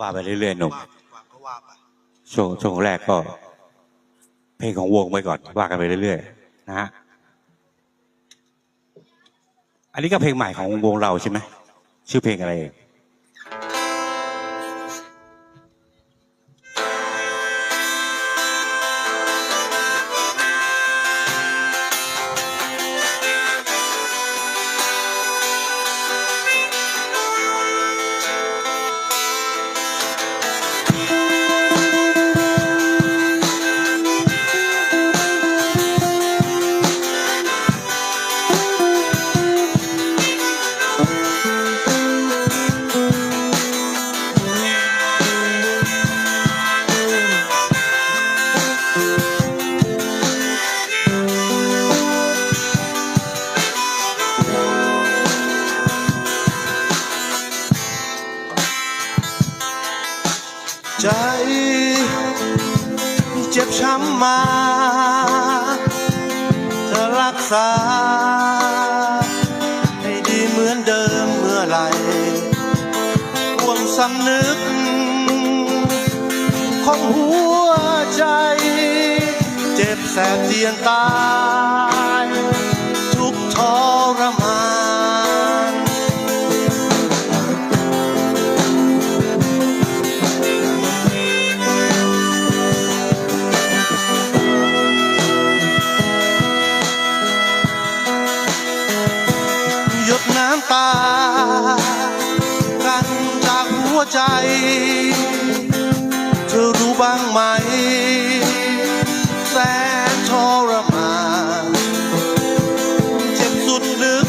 ว่าไปเรื่อยๆหนุ่มช่วงช่วงแรกก็ เพลงของวงไปก่อน ว่ากันไปเรื่อยๆนะฮะอันนี้ก็เพลงใหม่ของวงเราใช่ไหมชื่อเพลงอะไรเอง ใจเจ็บช้ำมาเธอรักษา ให้ดีเหมือนเดิมเมื่อไหรห่วงสำนึก ของหัวใจ เจ็บแสบเจียนตา ตา กันจากหัวใจ เธอรู้บ้างไหม แสนทรมานเจ็บสุดลึก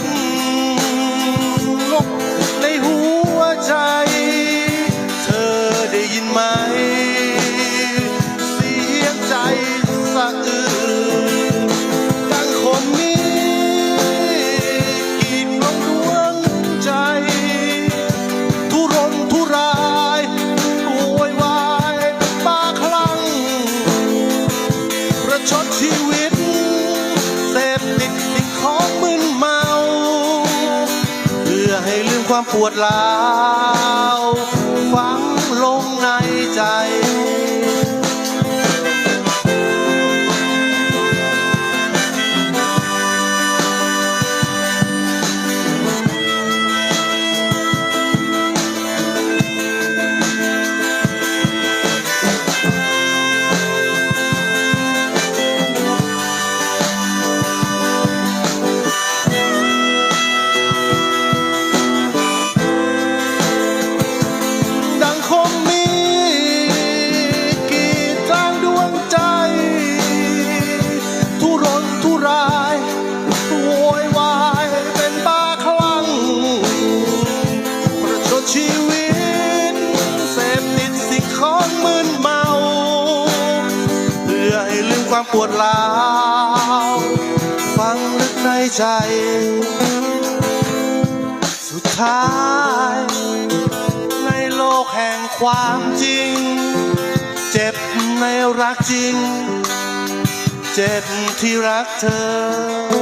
ในหัวใจ เธอได้ยินไหม เสียงใจสะอื้น ความปวดร้าวฝังลงในใจ ความปวดร้าวฟังลึกในใจ สุดท้าย ในโลกแห่งความจริง เจ็บในรักจริง เจ็บที่รักเธอ